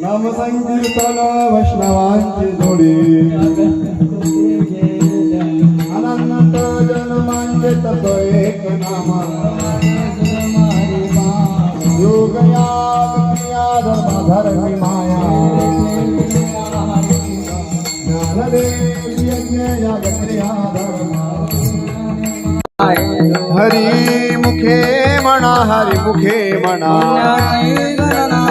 नाम संकीर्तन वैष्णवांची जोडी अनंत जन्मांचे तप एक नामा योग क्रिया धर्म धर्मी माया ज्ञानदेव यज्ञ याग क्रिया धर्म हरी मुखे म्हणा हरी मुखे म्हणा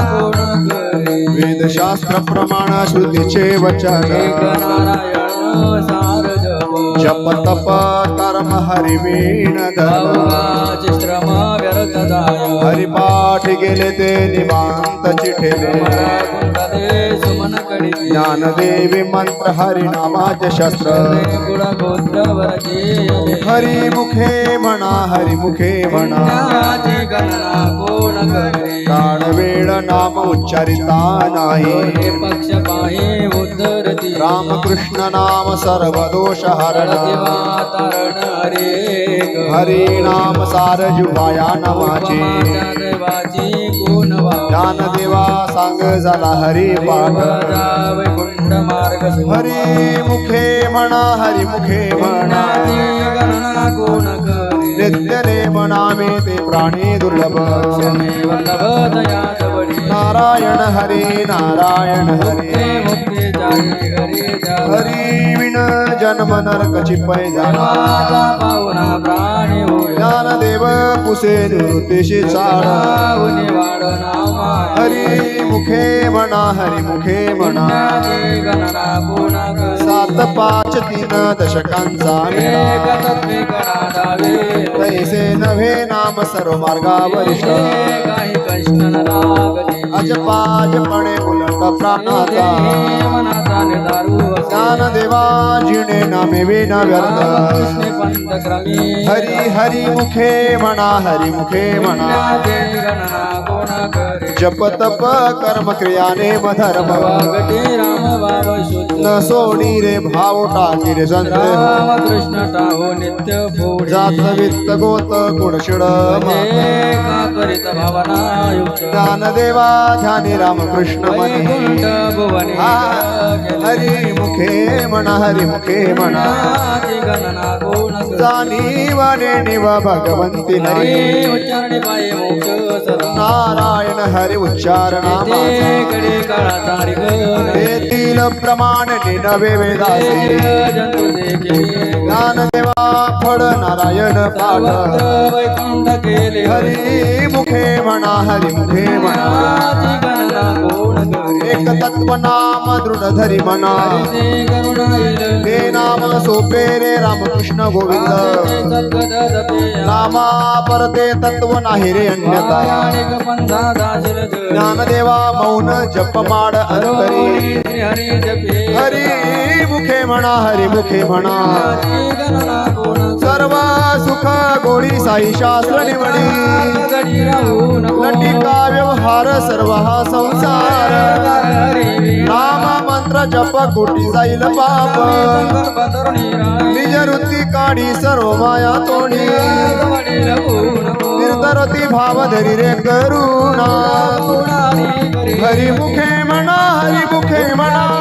वेदशास्त्र प्रमाण श्रुतीचे वचन. जप तप कर्म हरिवीण हरिपाठ गेले ते निवांत चिठेले ज्ञानदेवी मंत्र हरिनामाचे शस्त्र. हरी मुखे म्हणा हरी मुखे म्हणा काळ वेळ नाम उच्चारिता नाही. पक्ष उद्धरती रामकृष्ण नाम सर्व दोष हरण. हरे हरी नाम सार जुवाया नमाचे. देवाची ज्ञानदेवा सांग झाला हरी पाठ वैकुंठ मार्ग हरी मुखे म्हणा हरी मुखे म्हणा. गणना करे? नित्यने म्हणावे ते प्राणी दुर्लभ. वल्लभ दया नारायण हरी नारायण हरी. हरी विण जन्म नरकची पै जाणा पाहुणा प्राणी होय ज्ञानदेव पुसे निवृत्तीशी चाळा हरी मुखे म्हणा हरी मुखे म्हणा. सात पाच तीन दशकांचा तैसे नव्हे नाम सर्व मार्गावर अजपाजपणे उलट प्राणाचा ज्ञानदेवा जिणे नामे विना व्यर्थ हरी हरी मुखे म्हणा हरी मुखे म्हणा जप तप कर्म क्रियाने वागटे राम शुद्ध न सोडी रे भाव टाकी रे संत। राम कृष्ण टाहो नित्य जात वित्त गोत करीत भावना युक्त। ज्ञानदेवा ध्यानी रामकृष्ण मनी। वैकुंठ भुवनी हा, हरी मुखे म्हणा हरी मुखे म्हणा गणना करे जाणीवाने निव भगवंती हरी नाही उच्चारणे पाये मोक्ष। नारायण हरी उच्चारणा ते कडे काळा तारिक येतील प्रमाण निनवे वेदासे। ज्ञानदेवा फळ नारायण पाठ। हरी मुखे म्हणा हरी मुखे म्हणा कोण एक तत्व नाम दृढ धरी येईल ते नाम सोपे रे रामकृष्ण गोविंद। नामा परते तत्व नाही रे अन्यता ज्ञानदेवा मौन जप माड अंतरी हरी मुखे म्हणा हरी मुखे म्हणा सर्वा सुख गोडी साई शास्त्र निवडी. लटिका व्यवहार सर्व हा संसार. नाम मंत्र जप कोटी जाईल पाप. निज वृत्ती काढी सर्व माया तोडी. निर्धरती भाव धरी रे करुणा. कोणाली हरी मुखे म्हणा हरी मुखे म्हणा.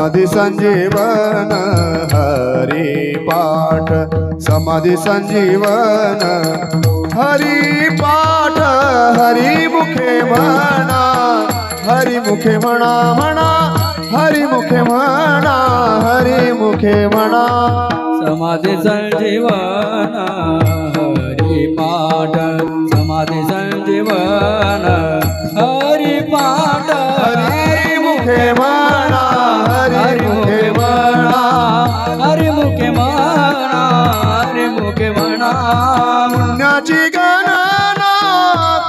समाधी संजीवन हरी पाठ। समाधी संजीवन हरी पाठ। हरी मुखे म्हणा हरी मुखे म्हणा म्हणा हरी मुखे म्हणा हरी मुखे म्हणा समाधी संजीवन हरी पाठ। समाधी संजीवन हरी पाठ। हरी मुखे म्हणा हरी मुखे म्हणा हरी मुखे म्हणा हरी मुखे म्हणा पुण्याची गणना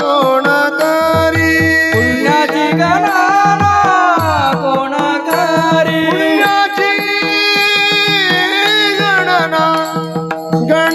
कोण करी पुण्याची गणना कोण करी पुण्याची गणना गणना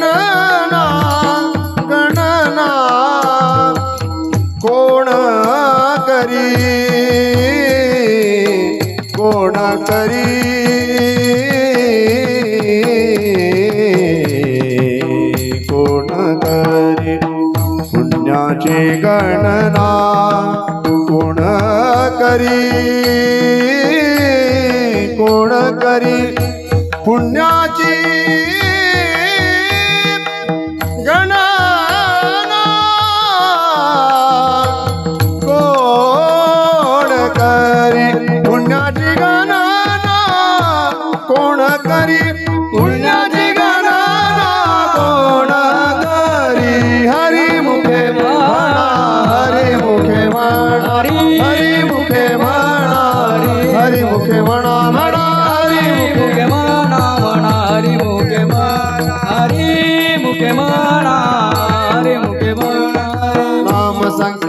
que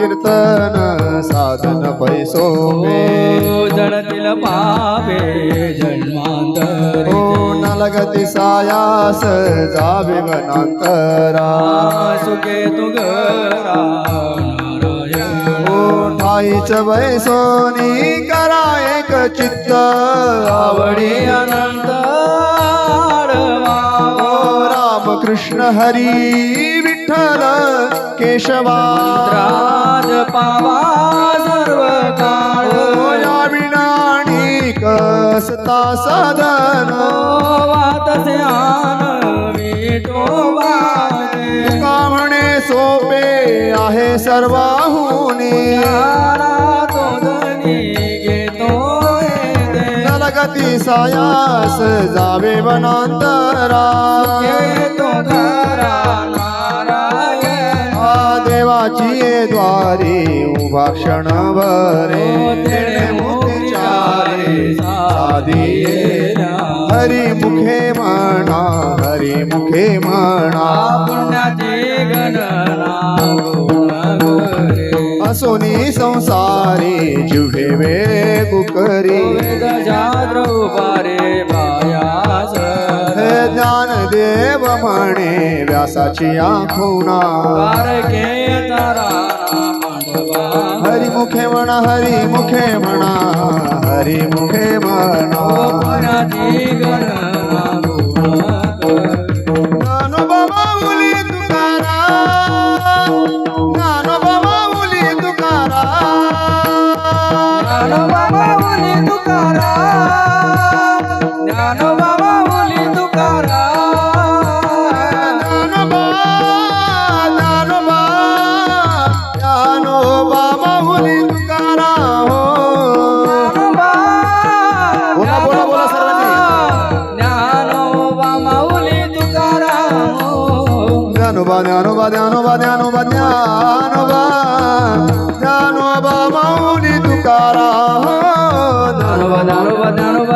संकीर्तन साधन पैसो जडतील पापे जन्मांतर। ओ नलगती सायास जावे वनांतरा। सुखे तुगरा नारायण। ओ ठाईच बैसोनी करा एक चित्त आवडी अनंत आडवा. ओ राम कृष्ण हरी विठ्ठल केशवा. राज पावा सर्व या विनाणी कसता साधन. वातसे आन वेटो सोपे आहे सर्वाहुनी. गती सायास जावे वनांतरा. तो घरा नाची द्वारे उभा क्षण वरे साधी हरी मुखे म्हणा हरि मुखे म्हणा पुण्याची असोनी संसारी जुहे वे कुकरी. जाग्र म्हणे व्यासाची आखुना. बारके हरी मुखे म्हणा हरी मुखे म्हणा. हरी मुखे म्हणा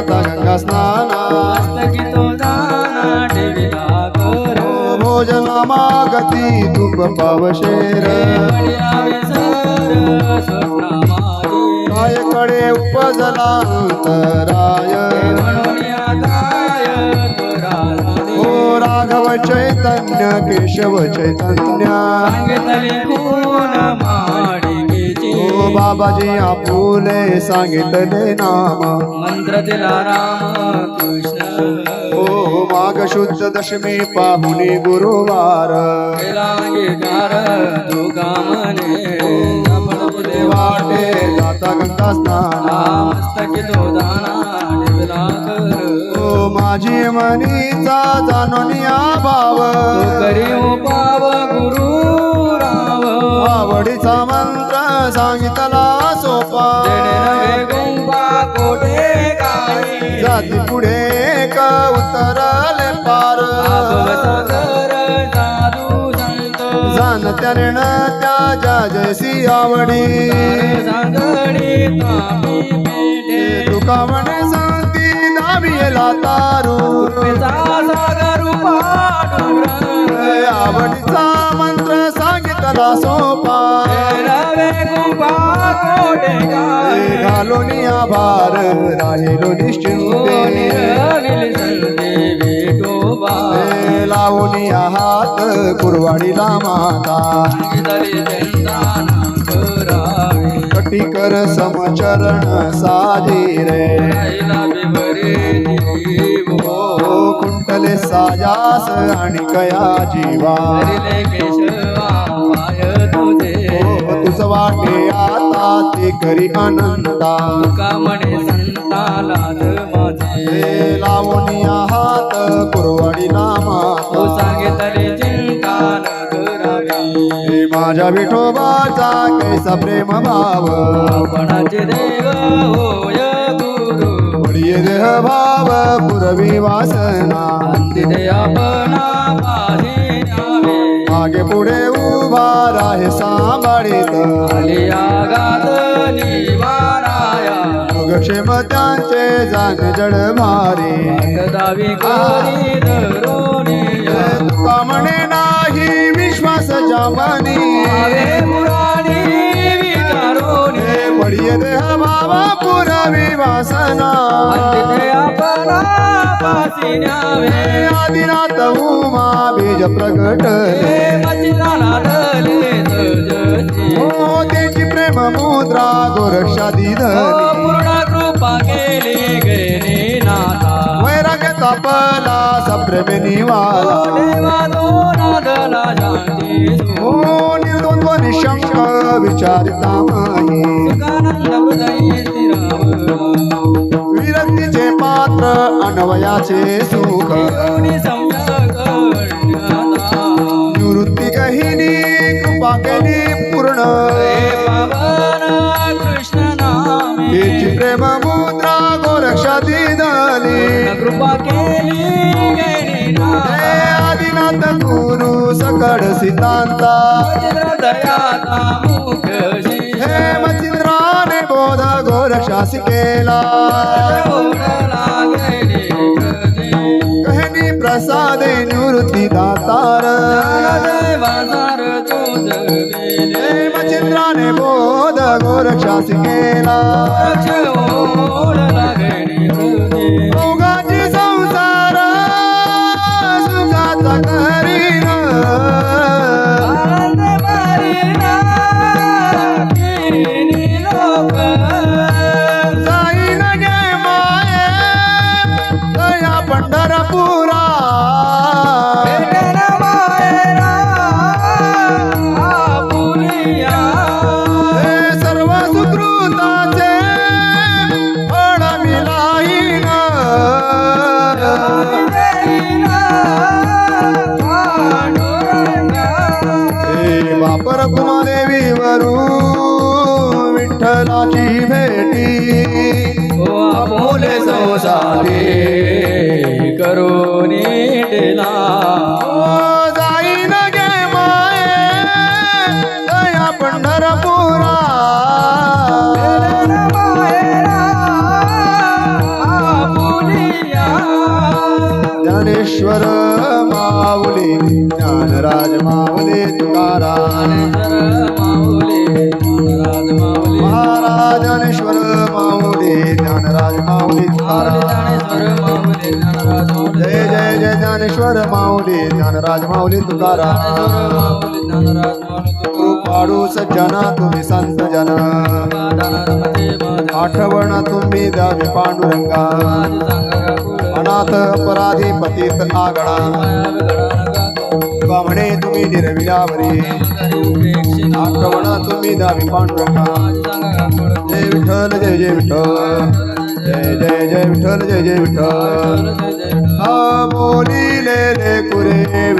माता गंगा स्नाना तो भोजना मागती तुप पावशेर काय कडे हो उपजला अंतराय ओ राघव चैतन्य केशव चैतन्य. बाबाजी आपुले सांगितले नाम. मंत्र दिला राम कृष्ण. ओ माघ शुद्ध दशमी पाहुणी गुरुवार. वाटे जाता गंगा स्नान हा मस्तकी तो दाना माझी मनीचा जाणून भाव. करी उपाव गुरु राव. आवडीचा मंत्र सांगितला सोपा. कोठे जाती पुढे एक उतरले पार. सागर साधू संत. जाणत्या त्याच्या जयसी आवडी. तुका म्हणे दाबियला तारू. आवडीचा मंत्र सांगितला सोपा. घालून आभार राहिलो लावून हात कुरवाडीला माता. कटिकर समचरण साधी रे. कुंटले साजास आणि कया जीवा. हो, केशवा तुझ वाटे आता ते करी अनंता तुका म्हणे संतालाच माझे ए, लावून हात कुरवाडीला तो माता सांगितले चिंता माझ्या विठोबाचा कैसा प्रेम भाव कोणाचे देव होय? देह भाव पुरवी वासना तिथे आपणा पाही न्यावे मागे पुढे उभा राहे सांभाळीत। आली आगात निवाराया योगक्षेम त्यांचे जाण जड भारी। दावी करी धरोनिया तुका म्हणे नाही विश्वास जामनी हे देह पुरवी वासना. हे आदिनाथ उमा बीज हे धले सजती हो प्रेम मुद्रा गोरक्षा दिधली पूर्ण कृपा केली गेली नाथा. वैराग्य तापला सप्रेमे निवाला. देवा दोनादला शांती हो निशंक विचारिता माही विरक्तीचे पात्र अनवयाचे सुख. निवृत्ती कहिनी कृपा केली पूर्ण. त्याची प्रेम मुद्रा गोरक्षा दिधली कृपा केली गेली हे नाथा आदिनाथ गुरु सकड सिद्धांता दयाता मुख्य हे मचिंद्राने बोध गोरक्षासी केला कहनी प्रसादे निवृत्ती दातार हे मचिंद्राने बोध गोरक्षासी केला जय जय जय ज्ञानेश्वर माऊली ज्ञानराज माऊली तुकाराम. पाडू सज्जना तुम्ही संत जना. आठवण तुम्ही द्यावी पांडुरंगा. अनाथ अपराधी पतीत आगळा. तुका म्हणे तुम्ही निरविलावरी. आठवण तुम्ही द्यावी पांडुरंगा. जय विठ्ठल जय जय विठ्ठल. जय जय जय विठ्ठल जय जय विठ्ठल. हा बोलिले कुरे